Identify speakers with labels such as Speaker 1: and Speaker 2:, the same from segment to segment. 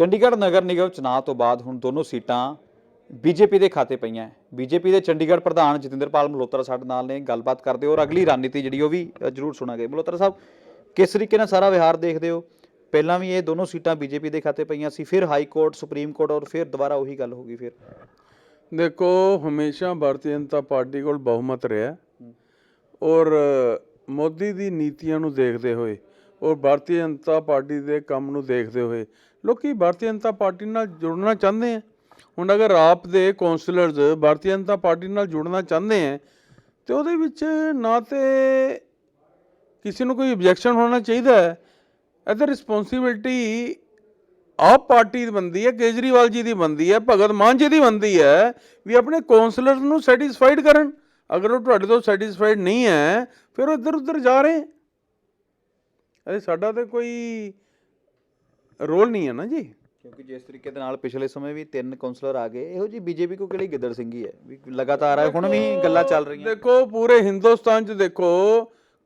Speaker 1: ਚੰਡੀਗੜ੍ਹ ਨਗਰ ਨਿਗਮ ਚੁਣਾਵ ਤੋਂ ਬਾਅਦ ਹੁਣ ਦੋਨੋਂ ਸੀਟਾਂ ਬੀਜੇਪੀ ਦੇ ਖਾਤੇ ਪਈਆਂ ਬੀਜੇਪੀ ਦੇ ਚੰਡੀਗੜ੍ਹ ਪ੍ਰਧਾਨ ਜਤਿੰਦਰਪਾਲ ਮਲਹੋਤਰਾ ਸਾਡੇ ਨਾਲ ਨੇ ਗੱਲਬਾਤ ਕਰਦੇ ਹੋ ਔਰ ਅਗਲੀ ਰਣਨੀਤੀ ਜਿਹੜੀ ਉਹ ਵੀ ਜ਼ਰੂਰ ਸੁਣਾਂਗੇ। ਮਲਹੋਤਰਾ ਸਾਹਿਬ ਕਿਸ ਤਰੀਕੇ ਨਾਲ ਸਾਰਾ ਵਿਹਾਰ ਦੇਖਦੇ ਹੋ? ਪਹਿਲਾਂ ਵੀ ਇਹ ਦੋਨੋਂ ਸੀਟਾਂ ਬੀਜੇਪੀ ਦੇ ਖਾਤੇ ਪਈਆਂ ਸੀ ਫਿਰ ਹਾਈ ਕੋਰਟ ਸੁਪਰੀਮ ਕੋਰਟ ਔਰ ਫਿਰ ਦੁਬਾਰਾ ਉਹੀ ਗੱਲ ਹੋ ਗਈ ਫਿਰ।
Speaker 2: ਦੇਖੋ ਹਮੇਸ਼ਾ ਭਾਰਤੀ ਜਨਤਾ ਪਾਰਟੀ ਕੋਲ ਬਹੁਮਤ ਰਿਹਾ ਔਰ ਮੋਦੀ ਦੀ ਨੀਤੀਆਂ ਨੂੰ ਦੇਖਦੇ ਹੋਏ ਔਰ ਭਾਰਤੀ ਜਨਤਾ ਪਾਰਟੀ ਦੇ ਕੰਮ ਨੂੰ ਦੇਖਦੇ ਹੋਏ ਲੋਕੀ ਭਾਰਤੀ ਜਨਤਾ ਪਾਰਟੀ ਨਾਲ ਜੁੜਨਾ ਚਾਹੁੰਦੇ ਆ। ਹੁਣ ਅਗਰ ਆਪ ਦੇ ਕਾਉਂਸਲਰਸ ਭਾਰਤੀ ਜਨਤਾ ਪਾਰਟੀ ਨਾਲ ਜੁੜਨਾ ਚਾਹੁੰਦੇ ਆ, ਤੇ ਉਹਦੇ ਵਿੱਚ ਨਾ ਤੇ ਕਿਸੇ ਨੂੰ ਕੋਈ ਆਬਜੈਕਸ਼ਨ ਹੋਣਾ ਚਾਹੀਦਾ ਹੈ। ਇਹਦਾ ਰਿਸਪੌਂਸਿਬਿਲਟੀ ਆਪ ਪਾਰਟੀ ਦੀ ਬੰਦੀ ਹੈ, ਕੇਜਰੀਵਾਲ ਜੀ ਦੀ ਬੰਦੀ ਹੈ, ਭਗਤ ਮਾਨ ਜੀ ਦੀ ਬੰਦੀ ਹੈ ਵੀ ਆਪਣੇ ਕਾਉਂਸਲਰ ਨੂੰ ਸੈਟੀਸਫਾਈਡ ਕਰਨ। ਅਗਰ ਉਹ ਤੁਹਾਡੇ ਤੋਂ ਸੈਟੀਸਫਾਈਡ ਨਹੀਂ ਹੈ, ਫਿਰ ਉਹ ਇੱਧਰ ਉੱਧਰ ਜਾ ਰਹੇ। ਇਹ ਸਾਡਾ ਤੇ ਕੋਈ ਰੋਲ ਨਹੀਂ ਹੈ ਨਾ ਜੀ।
Speaker 1: ਕਿਉਂਕਿ ਜਿਸ ਤਰੀਕੇ ਦੇ ਨਾਲ ਪਿਛਲੇ ਸਮੇਂ ਵੀ ਤਿੰਨ ਕਾਉਂਸਲਰ ਆ ਗਏ ਇਹੋ ਜੀ ਬੀਜੇਪੀ ਕੋ ਕਿਹੜੀ ਗਿੱਦੜ ਸਿੰਘੀ ਹੈ ਵੀ ਲਗਾਤਾਰ ਆ ਹੁਣ ਵੀ ਗੱਲਾਂ ਚੱਲ ਰਹੀਆਂ।
Speaker 2: ਦੇਖੋ ਪੂਰੇ ਹਿੰਦੁਸਤਾਨ 'ਚ ਦੇਖੋ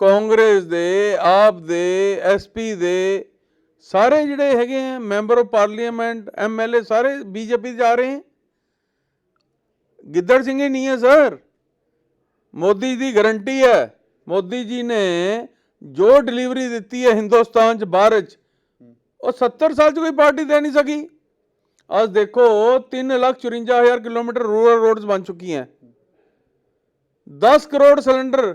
Speaker 2: ਕਾਂਗਰਸ ਦੇ ਆਪ ਦੇ ਐਸਪੀ ਦੇ ਸਾਰੇ ਜਿਹੜੇ ਹੈਗੇ ਆ ਮੈਂਬਰ ਆਫ ਪਾਰਲੀਮੈਂਟ ਐਮਐਲਏ ਸਾਰੇ ਬੀਜੇਪੀ ਜਾ ਰਹੇ ਹੈ ਗਿੱਦੜ ਸਿੰਘ ਹੀ ਨਹੀਂ ਹੈ ਸਰ ਮੋਦੀ ਦੀ ਗਾਰੰਟੀ ਹੈ। ਮੋਦੀ ਜੀ ਨੇ ਜੋ ਡਿਲੀਵਰੀ ਦਿੱਤੀ ਹੈ ਹਿੰਦੁਸਤਾਨ 'ਚ ਭਾਰਤ 'ਚ ਉਹ 70 ਸਾਲ 'ਚ ਕੋਈ ਪਾਰਟੀ ਦੇ ਨਹੀਂ ਸਕੀ। ਅੱਜ ਦੇਖੋ 354000 ਕਿਲੋਮੀਟਰ ਰੂਰਲ ਰੋਡਸ ਬਣ ਚੁੱਕੀਆਂ 10 ਕਰੋੜ ਸਿਲੰਡਰ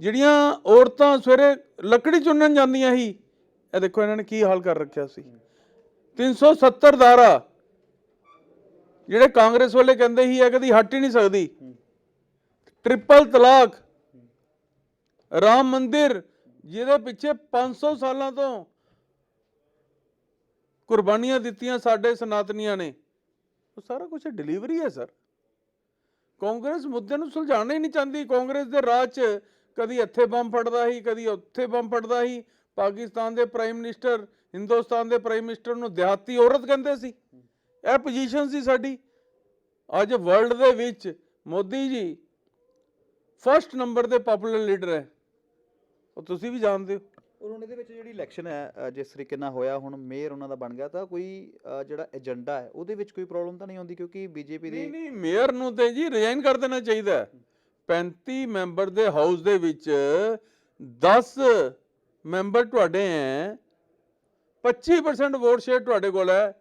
Speaker 2: ਜਿਹੜੀਆਂ ਔਰਤਾਂ ਸਵੇਰੇ ਲੱਕੜੀ ਚੁੰਨਣ ਜਾਂਦੀਆਂ ਸੀ, ਇਹ ਦੇਖੋ ਇਹਨਾਂ ਨੇ ਕੀ ਹਾਲ ਕਰ ਰੱਖਿਆ ਸੀ। 370 ਧਾਰਾ ਜਿਹੜੇ ਕਾਂਗਰਸ ਵਾਲੇ ਕਹਿੰਦੇ ਸੀ, ਇਹ ਕਦੀ ਹਟ ਹੀ ਨਹੀਂ ਸਕਦੀ। ਟ੍ਰਿਪਲ ਤਲਾਕ, ਰਾਮ ਮੰਦਿਰ, ਜਿਹਦੇ ਪਿੱਛੇ 500 ਸਾਲਾਂ ਤੋਂ ਕੁਰਬਾਨੀਆਂ ਦਿੱਤੀਆਂ ਸਾਡੇ ਸਨਾਤਨੀਆਂ ਨੇ। ਉਹ ਸਾਰਾ ਕੁਝ ਡਿਲੀਵਰੀ ਹੈ ਸਰ ਕਾਂਗਰਸ ਮੁੱਦੇ ਨੂੰ ਸੁਲਝਾਉਣਾ ਹੀ ਨਹੀਂ ਚਾਹੁੰਦੀ। ਕਾਂਗਰਸ ਦੇ ਰਾਜ 'ਚ ਕਦੀ ਇੱਥੇ ਬੰਬ ਫਟਦਾ ਸੀ, ਕਦੀ ਉੱਥੇ ਬੰਬ ਫਟਦਾ ਸੀ। ਪਾਕਿਸਤਾਨ ਦੇ ਪ੍ਰਾਈਮ ਮਿਨਿਸਟਰ ਹਿੰਦੁਸਤਾਨ ਦੇ ਪ੍ਰਾਈਮ ਮਿਨਿਸਟਰ ਨੂੰ ਦਿਹਾਤੀ ਔਰਤ ਕਹਿੰਦੇ ਸੀ। ਇਹ ਪੋਜੀਸ਼ਨ ਸੀ ਸਾਡੀ। ਅੱਜ ਵਰਲਡ ਦੇ ਵਿੱਚ ਮੋਦੀ ਜੀ ਫਰਸਟ ਨੰਬਰ ਦੇ ਪਪੂਲਰ ਲੀਡਰ ਹੈ। ਉਹ ਤੁਸੀਂ ਵੀ ਜਾਣਦੇ ਹੋ।
Speaker 1: ਔਰ ਹੁਣ ਇਹਦੇ ਵਿੱਚ ਜਿਹੜੀ ਇਲੈਕਸ਼ਨ ਹੈ ਜਿਸ ਤਰੀਕੇ ਨਾਲ ਹੋਇਆ, ਹੁਣ ਮੇਅਰ ਉਹਨਾਂ ਦਾ ਬਣ ਗਿਆ, ਤਾਂ ਕੋਈ ਜਿਹੜਾ ਏਜੰਡਾ ਹੈ, ਉਹਦੇ ਵਿੱਚ ਕੋਈ ਪ੍ਰੋਬਲਮ ਤਾਂ ਨਹੀਂ ਆਉਂਦੀ? ਕਿਉਂਕਿ ਬੀਜੇਪੀ
Speaker 2: ਨਹੀਂ
Speaker 1: ਦੀ
Speaker 2: ਨਹੀਂ ਮੇਅਰ ਨੂੰ ਤੇ ਜੀ ਰਿਜ਼ਾਈਨ ਕਰ ਦੇਣਾ ਚਾਹੀਦਾ ਹੈ। 35 ਮੈਂਬਰ ਦੇ ਹਾਊਸ ਦੇ ਵਿੱਚ 10 ਮੈਂਬਰ ਤੁਹਾਡੇ ਹੈ 25% ਵੋਟ ਸ਼ੇਅਰ ਤੁਹਾਡੇ ਕੋਲ ਹੈ।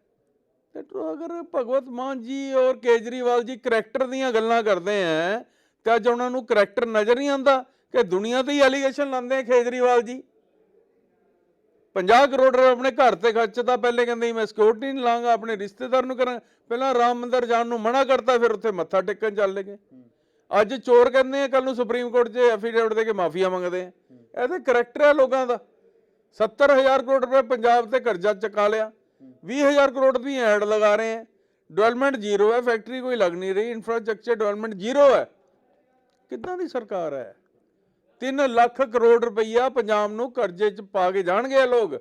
Speaker 2: ਤੇ ਅਗਰ ਭਗਵਤ ਮਾਨ ਜੀ ਔਰ ਕੇਜਰੀਵਾਲ ਜੀ ਕਰੈਕਟਰ ਦੀਆਂ ਗੱਲਾਂ ਕਰਦੇ ਹੈ, ਤਾਂ ਅੱਜ ਉਹਨਾਂ ਨੂੰ ਕਰੈਕਟਰ ਨਜ਼ਰ ਨਹੀਂ ਆਉਂਦਾ ਕਿ ਦੁਨੀਆ ਤੇ ਹੀ ਐਲੀਗੇਸ਼ਨ ਲਾਉਂਦੇ ਆ ਕੇਜਰੀਵਾਲ ਜੀ। 50 ਕਰੋੜ ਰੁਪਏ ਆਪਣੇ ਘਰ ਤੇ ਖਰਚਦਾ ਪਹਿਲੇ ਕਹਿੰਦੇ ਸੀ ਮੈਂ ਸਿਕਿਉਰਿਟੀ ਨਹੀਂ ਲਾਂਗਾ, ਆਪਣੇ ਰਿਸ਼ਤੇਦਾਰ ਨੂੰ ਕਰਾਂ। ਪਹਿਲਾਂ ਰਾਮ ਮੰਦਰ ਜਾਣ ਨੂੰ ਮਨਾ ਕਰਤਾ, ਫਿਰ ਉੱਥੇ ਮੱਥਾ ਟੇਕਣ ਚੱਲ ਲਗੇ ਅੱਜ ਚੋਰ ਕਹਿੰਦੇ ਆ ਕੱਲ ਨੂੰ ਸੁਪਰੀਮ ਕੋਰਟ 'ਚ ਐਫੀਡੇਵਿਟ ਦੇ ਕੇ ਮਾਫੀਆ ਮੰਗਦੇ ਆ। ਇਹ ਤੇ ਕਰੈਕਟਰ ਹੈ ਲੋਕਾਂ ਦਾ। 70000 ਕਰੋੜ ਰੁਪਏ ਪੰਜਾਬ ਤੇ ਕਰਜ਼ਾ ਚੁਕਾ ਲਿਆ। 20000 ਕਰੋੜ ਦੀ ਐਡ ਲਗਾ ਰਹੇ ਆ। ਡਿਵੈਲਪਮੈਂਟ ਜ਼ੀਰੋ ਹੈ ਫੈਕਟਰੀ ਕੋਈ ਲੱਗ ਨਹੀਂ ਰਹੀ। ਇਨਫਰਾਸਟ੍ਰਕਚਰ ਡਿਵੈਲਪਮੈਂਟ ਜ਼ੀਰੋ ਹੈ। ਕਿੱਦਾਂ ਦੀ ਸਰਕਾਰ ਹੈ? 3 ਲੱਖ ਕਰੋੜ ਰੁਪਈਆ ਪੰਜਾਬ ਨੂੰ ਕਰਜ਼ੇ 'ਚ ਪਾ ਕੇ ਜਾਣਗੇ ਇਹ ਲੋਕ।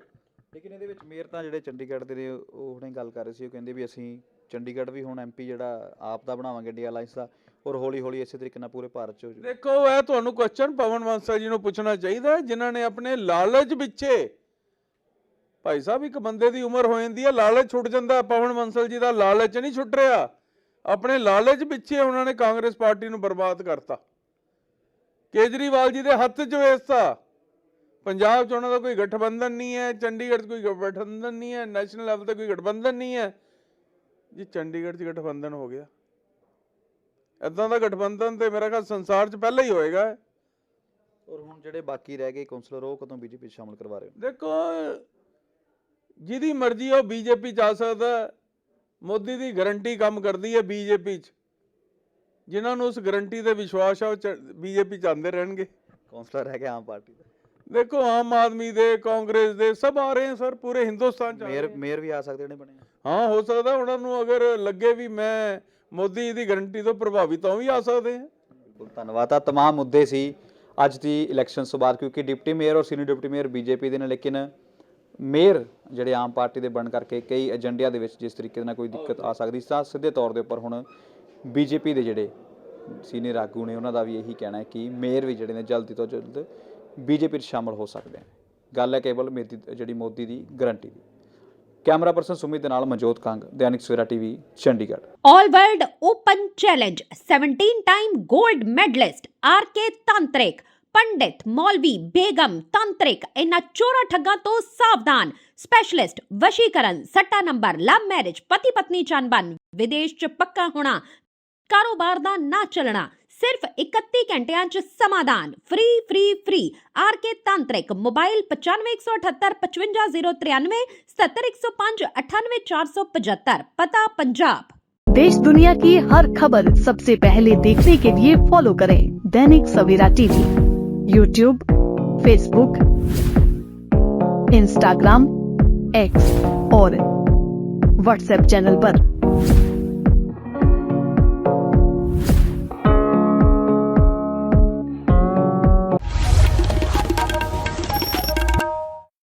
Speaker 1: ਲੇਕਿਨ ਇਹਦੇ ਵਿੱਚ ਮੇਅਰ ਤਾਂ ਜਿਹੜੇ ਚੰਡੀਗੜ੍ਹ ਦੇ ਨੇ ਉਹ ਹੁਣੇ ਗੱਲ ਕਰ ਰਹੇ ਸੀ ਉਹ ਕਹਿੰਦੇ ਵੀ ਅਸੀਂ ਚੰਡੀਗੜ੍ਹ ਵੀ ਹੁਣ ਐਮਪੀ ਜਿਹੜਾ ਆਪ ਦਾ ਬਣਾਵਾਂਗੇ ਇੰਡੀਆ ਅਲਾਈਅੰਸ ਦਾ ਔਰ ਹੌਲੀ ਹੌਲੀ ਇਸੇ ਤਰੀਕੇ ਨਾਲ ਪੂਰੇ ਭਾਰਤ 'ਚ ਹੋ ਜਾਊ
Speaker 2: ਦੇਖੋ ਇਹ ਤੁਹਾਨੂੰ ਕੁਐਸਚਨ ਪਵਨ ਬਾਂਸਲ ਜੀ ਨੂੰ ਪੁੱਛਣਾ ਚਾਹੀਦਾ ਹੈ, ਜਿਨ੍ਹਾਂ ਨੇ ਆਪਣੇ ਲਾਲਚ ਪਿੱਛੇ ਭਾਈ ਸਾਹਿਬ ਇੱਕ ਬੰਦੇ ਦੀ ਉਮਰ ਹੋ ਜਾਂਦੀ ਹੈ ਲਾਲਚ ਛੁੱਟ ਜਾਂਦਾ ਹੈ। ਪਵਨ ਬਾਂਸਲ ਜੀ ਦਾ ਲਾਲਚ ਨਹੀਂ ਛੁੱਟ ਰਿਹਾ। ਆਪਣੇ ਲਾਲਚ ਪਿੱਛੇ ਉਹਨਾਂ ਨੇ ਕਾਂਗਰਸ ਪਾਰਟੀ ਨੂੰ ਬਰਬਾਦ ਕਰਤਾ। ਕੇਜਰੀਵਾਲ ਜੀ ਦੇ ਹੱਥ 'ਚ ਵੇਚਤਾ ਪੰਜਾਬ 'ਚ ਉਹਨਾਂ ਦਾ ਕੋਈ ਗਠਬੰਧਨ ਨਹੀਂ ਹੈ ਚੰਡੀਗੜ੍ਹ 'ਚ ਕੋਈ ਗਠਬੰਧਨ ਨਹੀਂ ਹੈ ਨੈਸ਼ਨਲ ਲੈਵਲ ਤੇ ਕੋਈ ਗਠਬੰਧਨ ਨਹੀਂ ਹੈ। ਜੀ ਚੰਡੀਗੜ੍ਹ 'ਚ ਗਠਬੰਧਨ ਹੋ ਗਿਆ। ਇਦਾਂ ਦਾ ਗਠਬੰਧਨ ਤੇ ਮੇਰਾ ਖਿਆਲ ਸੰਸਾਰ 'ਚ ਪਹਿਲਾਂ ਹੀ ਹੋਏਗਾ।
Speaker 1: ਔਰ ਹੁਣ ਜਿਹੜੇ ਬਾਕੀ ਰਹਿ ਗਏ ਕਾਉਂਸਲਰ ਉਹ ਕਦੋਂ ਬੀਜੇਪੀ 'ਚ ਸ਼ਾਮਲ ਕਰਵਾ ਰਹੇ ਹੋ?
Speaker 2: ਦੇਖੋ ਜਿਹਦੀ ਮਰਜ਼ੀ ਉਹ ਬੀਜੇਪੀ ਚ ਆ ਸਕਦਾ। ਮੋਦੀ ਦੀ ਗਾਰੰਟੀ ਕੰਮ ਕਰਦੀ ਹੈ ਬੀਜੇਪੀ ਚ। ਜਿਨ੍ਹਾਂ ਨੂੰ ਉਸ ਗਾਰੰਟੀ ਤੇ ਵਿਸ਼ਵਾਸ ਆ ਉਹ ਬੀਜੇਪੀ ਚ ਆਉਂਦੇ ਰਹਿਣਗੇ
Speaker 1: ਕਾਉਂਸਲਰ ਰਹਿ ਗਏ ਆਮ ਪਾਰਟੀ ਦਾ
Speaker 2: ਦੇਖੋ ਆਮ ਆਦਮੀ ਦੇ ਕਾਂਗਰਸ ਦੇ ਸਭ ਆ ਰਹੇ ਹਨ ਸਰ ਪੂਰੇ ਹਿੰਦੁਸਤਾਨ ਚ ਆ
Speaker 1: ਮੇਅਰ
Speaker 2: ਰਹੇ ਹਨ।
Speaker 1: ਮੇਅਰ ਵੀ ਆ ਸਕਦੇ ਨੇ ਬਣੇ
Speaker 2: ਹਾਂ ਹੋ ਸਕਦਾ ਉਹਨਾਂ ਨੂੰ ਅਗਰ ਲੱਗੇ ਵੀ ਮੈਂ ਮੋਦੀ ਦੀ ਗਾਰੰਟੀ ਤੋਂ ਪ੍ਰਭਾਵਿਤ ਹਾਂ ਉਹ ਵੀ ਆ ਸਕਦੇ ਹਨ
Speaker 1: ਬਿਲਕੁਲ ਧੰਨਵਾਦ ਆ तमाम ਮੁੱਦੇ ਸੀ ਅੱਜ ਦੀ ਇਲੈਕਸ਼ਨ ਤੋਂ ਬਾਅਦ ਕਿਉਂਕਿ ਡਿਪਟੀ ਮੇਅਰ ਔਰ ਸੀਨੀਅਰ ਡਿਪਟੀ ਮੇਅਰ ਬੀਜੇਪੀ ਦੇ ਨੇ ਲੇਕਿਨ ਮੇਅਰ ਜਿਹੜੇ ਆਮ ਪਾਰਟੀ ਦੇ ਬਣ ਕਰਕੇ ਕਈ ਏਜੰਡਿਆਂ ਦੇ ਵਿੱਚ ਜਿਸ ਤਰੀਕੇ ਨਾਲ ਕੋਈ ਦਿੱਕਤ ਆ ਸਕਦੀ ਸੀ ਤਾਂ ਸਿੱਧੇ ਤੌਰ ਦੇ ਉੱਪਰ ਹੁਣ ਬੀਜੇਪੀ ਦੇ ਜਿਹੜੇ ਸੀਨੀਅਰ ਆਗੂ ਨੇ, ਉਹਨਾਂ ਦਾ ਵੀ ਇਹੀ ਕਹਿਣਾ ਹੈ ਕਿ ਮੇਅਰ ਵੀ ਜਿਹੜੇ ਨੇ ਜਲਦੀ ਤੋਂ ਜਲਦ ਬੀਜੇਪੀ 'ਚ ਸ਼ਾਮਲ ਹੋ ਸਕਦੇ ਨੇ। ਗੱਲ ਹੈ ਕੇਵਲ ਮੇਦੀ, ਜਿਹੜੀ ਮੋਦੀ ਦੀ ਗਾਰੰਟੀ ਦੀ। ਕੈਮਰਾ ਪਰਸਨ ਸੁਮਿਤ ਦੇ ਨਾਲ Manjot Kang, Dainik Savera TV, Chandigarh.
Speaker 3: All World Open Challenge 17 time gold medalist RK Tantrik ਪੰਡਿਤ ਮੌਲਵੀ ਬੇਗਮ ਤੰਤਰਿਕ ਇਹਨਾਂ ਚੋਰਾ ਠੱਗਾਂ ਤੋਂ ਸਾਵਧਾਨ ਸਪੈਸ਼ਲਿਸਟ ਵਸ਼ੀਕਰਨ ਸੱਟਾ ਨੰਬਰ ਲਵ ਮੈਰਿਜ ਪਤੀ ਪਤਨੀ ਚੰਬਨ ਵਿਦੇਸ਼ ਚ ਪੱਕਾ ਹੋਣਾ ਕਾਰੋਬਾਰ ਦਾ ਨਾ ਚੱਲਣਾ ਸਿਰਫ 31 ਘੰਟਿਆਂ ਚ ਸਮਾਧਾਨ free free free RK ਤਾਂਤਰਿਕ mobile 9518755093 77105 98475 ਪਤਾ ਪੰਜਾਬ
Speaker 4: देश दुनिया की हर खबर सबसे पहले देखने के लिए फॉलो करें Dainik Savera TV YouTube Facebook Instagram X और व्हाट्सएप चैनल पर।